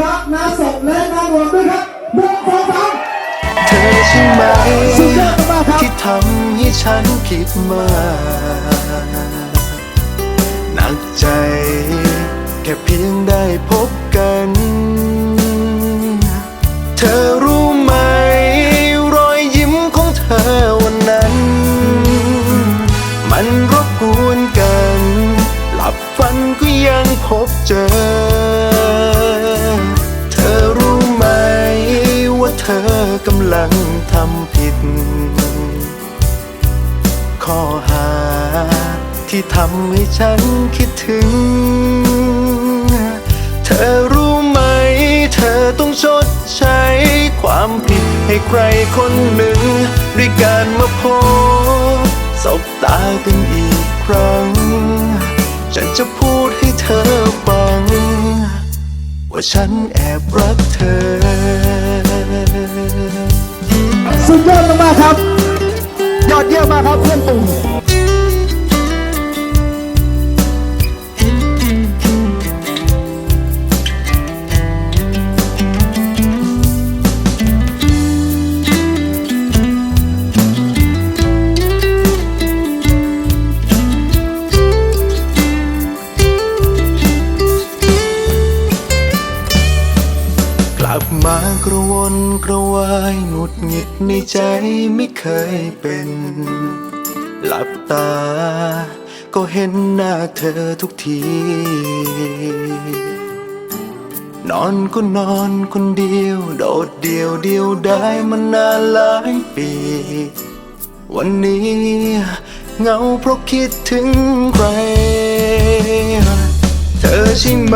รับน้าศพและน้าหนวดด้วยครับหนึ่งสองสามเธอใช่ไหมสุดยอดมากครับที่ทำให้ฉันคิดมาหนักใจแค่เพียงได้พบกัน เธอรู้ไหม รอยยิ้มของเธอวันนั้น มันรบกวนกัน หลับฝันก็ยังพบเจอ เธอกำลังทำผิด ข้อหาที่ทำให้ฉันคิดถึง เธอรู้ไหม เธอต้องชดใช้ความผิดให้ใครคนหนึ่ง ด้วยการมาพบสบตากันอีกครั้ง ฉันจะพูดให้เธอฟัง ว่าฉันแอบรักเธอ สุดยอดมากๆครับ ยอดเยี่ยมมากครับเพื่อนตู่ กลับมากระวนกระวายหงุดหงิดในใจไม่เคยเป็น หลับตา ก็เห็นหน้าเธอทุกที นอนก็นอนคนเดียว โดดเดียวเดียวได้มานานหลายปี วันนี้เหงาเพราะคิดถึงใคร เธอใช่ไหม